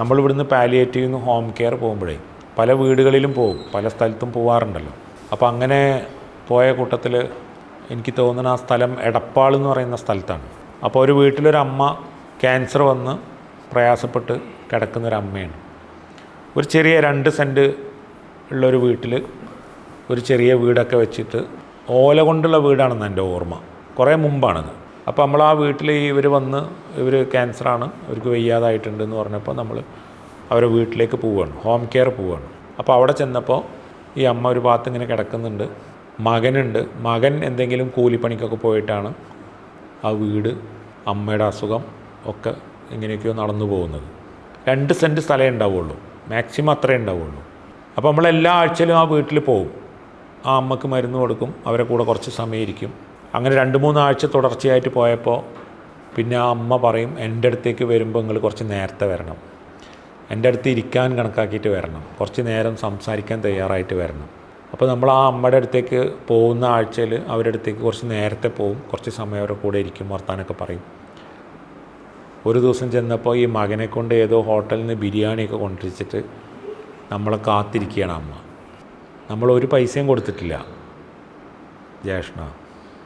നമ്മളിവിടുന്ന് palliative നിന്ന് home care പോകുമ്പോഴേ പല വീടുകളിലും പോകും പല സ്ഥലത്തും പോവാറുണ്ടല്ലോ. അപ്പോൾ അങ്ങനെ പോയ കൂട്ടത്തിൽ എനിക്ക് തോന്നുന്ന ആ സ്ഥലം എടപ്പാൾ എന്ന് പറയുന്ന സ്ഥലത്താണ്. അപ്പോൾ ഒരു വീട്ടിലൊരമ്മ ക്യാൻസർ വന്ന് പ്രയാസപ്പെട്ട് കിടക്കുന്നൊരമ്മയാണ് ഒരു ചെറിയ രണ്ട് സെന്റ് ഉള്ളൊരു വീട്ടിൽ ഒരു ചെറിയ വീടൊക്കെ വെച്ചിട്ട് ഓല കൊണ്ടുള്ള വീടാണെന്ന് എന്റെ ഓർമ്മ. കുറേ മുമ്പാണത്. അപ്പോൾ നമ്മൾ ആ വീട്ടിൽ ഇവർ വന്ന് ഇവർ ക്യാൻസറാണ് ഇവർക്ക് വയ്യാതായിട്ടുണ്ട് എന്ന് പറഞ്ഞപ്പോൾ നമ്മൾ അവരെ വീട്ടിലേക്ക് പോവുകയാണ് ഹോം കെയർ പോവുകയാണ് അപ്പോൾ അവിടെ ചെന്നപ്പോൾ ഈ അമ്മ ഒരു ഭാഗത്ത് ഇങ്ങനെ കിടക്കുന്നുണ്ട് മകനുണ്ട് മകൻ എന്തെങ്കിലും കൂലിപ്പണിക്കൊക്കെ പോയിട്ടാണ് ആ വീട് അമ്മയുടെ അസുഖം ഒക്കെ ഇങ്ങനെയൊക്കെയോ നടന്നു പോകുന്നത്. രണ്ട് സെന്റ് സ്ഥലമേ ഉണ്ടാവുള്ളൂ മാക്സിമം അത്രേ ഉണ്ടാവുള്ളൂ. അപ്പോൾ നമ്മൾ എല്ലാ ആഴ്ചയിലും ആ വീട്ടിൽ പോകും ആ അമ്മയ്ക്ക് മരുന്ന് കൊടുക്കും അവരെ കൂടെ കുറച്ച് സമയം ഇരിക്കും. അങ്ങനെ രണ്ട് മൂന്ന് ആഴ്ച തുടർച്ചയായിട്ട് പോയപ്പോൾ പിന്നെ ആ അമ്മ പറയും എന്റെ അടുത്തേക്ക് വരുമ്പോൾ നിങ്ങൾ കുറച്ച് നേരത്തെ വരണം. എന്റെ അടുത്ത് ഇരിക്കാൻ കണക്കാക്കിയിട്ട് വരണം. കുറച്ച് നേരം സംസാരിക്കാൻ തയ്യാറായിട്ട് വരണം. അപ്പോൾ നമ്മൾ ആ അമ്മയുടെ അടുത്തേക്ക് പോകുന്ന ആഴ്ചയിൽ അവരുടെ അടുത്തേക്ക് കുറച്ച് നേരത്തെ പോകും കുറച്ച് സമയം അവരുടെ കൂടെ ഇരിക്കും വർത്താനൊക്കെ പറയും. ഒരു ദിവസം ചെന്നപ്പോൾ ഈ മകനെ കൊണ്ട് ഏതോ ഹോട്ടലിൽ നിന്ന് ബിരിയാണിയൊക്കെ കൊണ്ടുവച്ചിട്ട് നമ്മളെ കാത്തിരിക്കുകയാണ് അമ്മ. നമ്മൾ ഒരു പൈസയും കൊടുത്തിട്ടില്ല. ജേഷ്ണ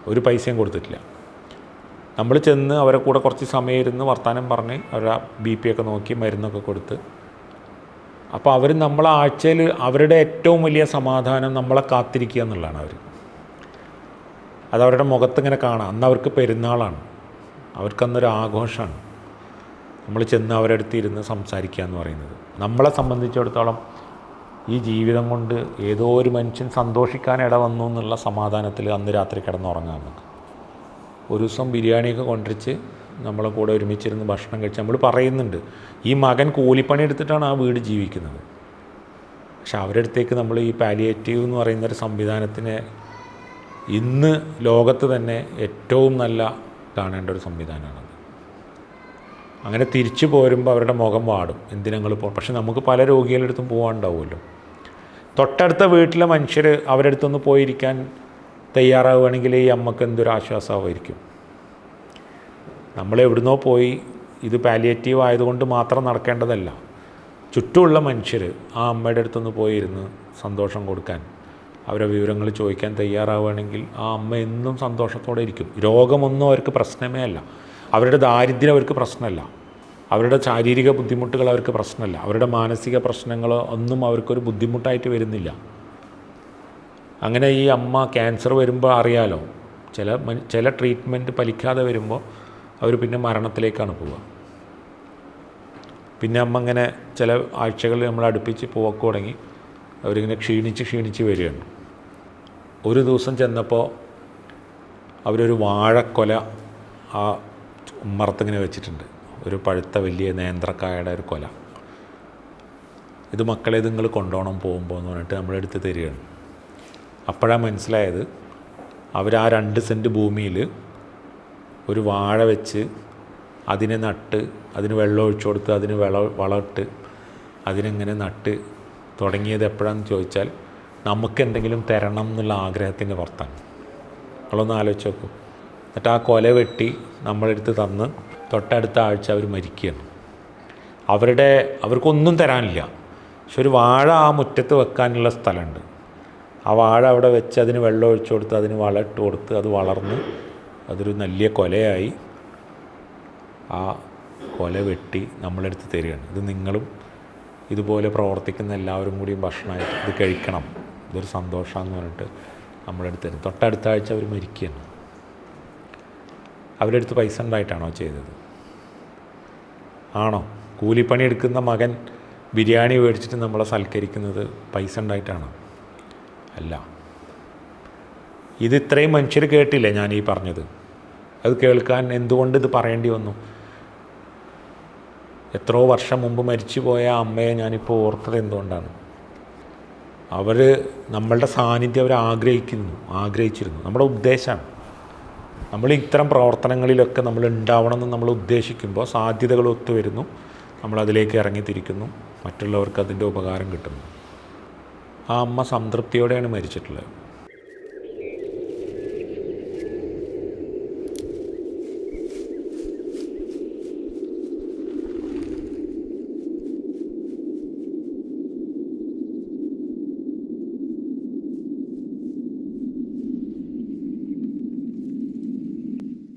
ഒരു പൈസയും കൊടുത്തിട്ടില്ല. നമ്മൾ ചെന്ന് അവരെ കൂടെ കുറച്ച് സമയം ഇരുന്ന് വർത്തമാനം പറഞ്ഞ് അവരുടെ ബി പി ഒക്കെ നോക്കി മരുന്നൊക്കെ കൊടുത്ത്. അപ്പോൾ അവർ നമ്മളെ ആഴ്ചയിൽ അവരുടെ ഏറ്റവും വലിയ സമാധാനം നമ്മളെ കാത്തിരിക്കുക എന്നുള്ളതാണ് അവർ അത് അവരുടെ മുഖത്ത് ഇങ്ങനെ കാണാം. അന്ന് അവർക്ക് പെരുന്നാളാണ്. അവർക്കന്നൊരു ആഘോഷമാണ്. നമ്മൾ ചെന്ന് അവരടുത്ത് ഇരുന്ന് സംസാരിക്കുക എന്ന് പറയുന്നത്. നമ്മളെ സംബന്ധിച്ചിടത്തോളം ഈ ജീവിതം കൊണ്ട് ഏതോ ഒരു മനുഷ്യൻ സന്തോഷിക്കാൻ ഇട വന്നു എന്നുള്ള സമാധാനത്തിൽ അന്ന് രാത്രി കിടന്നുറങ്ങാം നമുക്ക്. ഒരു ദിവസം ബിരിയാണിയൊക്കെ കൊണ്ടിരിച്ച് നമ്മളെ കൂടെ ഒരുമിച്ചിരുന്ന് ഭക്ഷണം കഴിച്ച് നമ്മൾ പറയുന്നുണ്ട് ഈ മകൻ കൂലിപ്പണി എടുത്തിട്ടാണ് ആ വീട് ജീവിക്കുന്നത്. പക്ഷെ അവരുടെ അടുത്തേക്ക് നമ്മൾ ഈ പാലിയേറ്റീവ് എന്ന് പറയുന്ന ഒരു സംവിധാനത്തിനെ ഇന്ന് ലോകത്ത് തന്നെ ഏറ്റവും നല്ല കാണേണ്ട ഒരു സംവിധാനമാണത് അങ്ങനെ തിരിച്ചു പോരുമ്പോൾ അവരുടെ മുഖം വാടും. എന്തിനങ്ങൾ പോകും പക്ഷെ നമുക്ക് പല രോഗികളുടെ അടുത്തും പോകാനുണ്ടാവുമല്ലോ തൊട്ടടുത്ത വീട്ടിലെ മനുഷ്യർ അവരുടെ അടുത്തൊന്ന് പോയിരിക്കാൻ തയ്യാറാവുകയാണെങ്കിൽ ഈ അമ്മയ്ക്ക് എന്തൊരു ആശ്വാസമായിരിക്കും. നമ്മൾ എവിടുന്നോ പോയി ഇത് പാലിയേറ്റീവ് ആയതുകൊണ്ട് മാത്രം നടക്കേണ്ടതല്ല. ചുറ്റുമുള്ള മനുഷ്യർ ആ അമ്മയുടെ അടുത്തൊന്ന് പോയിരുന്ന് സന്തോഷം കൊടുക്കാൻ അവരെ വിവരങ്ങൾ ചോദിക്കാൻ തയ്യാറാവുകയാണെങ്കിൽ ആ അമ്മ എന്നും സന്തോഷത്തോടെ ഇരിക്കും. രോഗമൊന്നും അവർക്ക് പ്രശ്നമേ അല്ല. അവരുടെ ദാരിദ്ര്യം അവർക്ക് പ്രശ്നമല്ല. അവരുടെ ശാരീരിക ബുദ്ധിമുട്ടുകൾ അവർക്ക് പ്രശ്നമല്ല. അവരുടെ മാനസിക പ്രശ്നങ്ങളോ ഒന്നും അവർക്കൊരു ബുദ്ധിമുട്ടായിട്ട് വരുന്നില്ല. അങ്ങനെ ഈ അമ്മ ക്യാൻസർ വരുമ്പോൾ അറിയാലോ ചില ചില ട്രീറ്റ്മെന്റ് പലിക്കാതെ വരുമ്പോൾ അവർ പിന്നെ മരണത്തിലേക്കാണ് പോവുക. പിന്നെ അമ്മ ഇങ്ങനെ ചില ആഴ്ചകളിൽ നമ്മൾ അടുപ്പിച്ച് പോക്ക് തുടങ്ങി അവരിങ്ങനെ ക്ഷീണിച്ച് ക്ഷീണിച്ച് വരികയാണ്. ഒരു ദിവസം ചെന്നപ്പോൾ അവരൊരു വാഴക്കൊല ആ ഉമ്മറത്തിങ്ങനെ വെച്ചിട്ടുണ്ട്. ഒരു പഴുത്ത വലിയ നേന്ത്രക്കായയുടെ ഒരു കൊല. ഇത് മക്കളെ നിങ്ങൾ കൊണ്ടുപോകണം പോകുമ്പോൾ എന്ന് പറഞ്ഞിട്ട് നമ്മുടെ അടുത്ത് തരികയാണ്. അപ്പോഴാണ് മനസ്സിലായത് അവർ ആ രണ്ട് സെന്റ് ഭൂമിയിൽ ഒരു വാഴ വെച്ച് അതിനെ നട്ട് അതിന് വെള്ളം ഒഴിച്ചു കൊടുത്ത് അതിന് വിള വളമിട്ട് അതിനെങ്ങനെ നട്ട് തുടങ്ങിയത് എപ്പോഴാണെന്ന് ചോദിച്ചാൽ നമുക്ക് എന്തെങ്കിലും തരണം എന്നുള്ള ആഗ്രഹത്തിന്റെ പുറത്താണ്. നിങ്ങളൊന്ന് ആലോചിച്ച് നോക്കൂ. എന്നിട്ട് ആ കൊല വെട്ടി നമ്മളെടുത്ത് തന്ന് തൊട്ടടുത്ത ആഴ്ച അവർ മരിക്കുകയാണ്. അവരുടെ അവർക്കൊന്നും തരാനില്ല. പക്ഷെ ഒരു വാഴ ആ മുറ്റത്ത് വെക്കാനുള്ള സ്ഥലമുണ്ട്. ആ വാഴ അവിടെ വെച്ച് അതിന് വെള്ളം ഒഴിച്ചു കൊടുത്ത് അതിന് വളമിട്ട് കൊടുത്ത് അത് വളർന്ന് അതൊരു വലിയ കൊലയായി. ആ കൊല വെട്ടി നമ്മളെടുത്ത് തരികയാണ്. ഇത് നിങ്ങളും ഇതുപോലെ പ്രവർത്തിക്കുന്ന എല്ലാവരും കൂടിയും ഭക്ഷണമായിട്ട് ഇത് കഴിക്കണം. ഇതൊരു സന്തോഷമാണെന്ന് പറഞ്ഞിട്ട് നമ്മളെടുത്ത് തരും. തൊട്ടടുത്ത ആഴ്ച അവർ മരിക്കുകയാണ്. അവരുടെ അടുത്ത് പൈസ ഉണ്ടായിട്ടാണോ ചെയ്തത്? ആണോ? കൂലിപ്പണി എടുക്കുന്ന മകൻ ബിരിയാണി മേടിച്ചിട്ട് നമ്മളെ സൽക്കരിക്കുന്നത് പൈസ ഉണ്ടായിട്ടാണോ? അല്ല. ഇത് ഇത്രയും മനുഷ്യർ കേട്ടില്ലേ ഞാൻ ഈ പറഞ്ഞത്? അത് കേൾക്കാൻ എന്തുകൊണ്ട് ഇത് പറയേണ്ടി വന്നു? എത്രയോ വർഷം മുമ്പ് മരിച്ചുപോയ പോയ അമ്മയെ ഞാനിപ്പോൾ ഓർത്തത് എന്തുകൊണ്ടാണ്? അവർ നമ്മളുടെ സാന്നിധ്യം അവർ ആഗ്രഹിക്കുന്നു ആഗ്രഹിച്ചിരുന്നു. നമ്മുടെ ഉദ്ദേശമാണ്. നമ്മൾ ഇത്തരം പ്രവർത്തനങ്ങളിലൊക്കെ നമ്മൾ ഉണ്ടാവണമെന്ന് നമ്മൾ ഉദ്ദേശിക്കുമ്പോൾ സാധ്യതകൾ ഒത്തുവരുന്നു. നമ്മൾ അതിലേക്ക് ഇറങ്ങിത്തിരിക്കുന്നു. മറ്റുള്ളവർക്ക് അതിന്റെ ഉപകാരം കിട്ടുന്നു. ആ അമ്മ സംതൃപ്തിയോടെയാണ് മരിച്ചിട്ടുള്ളത്.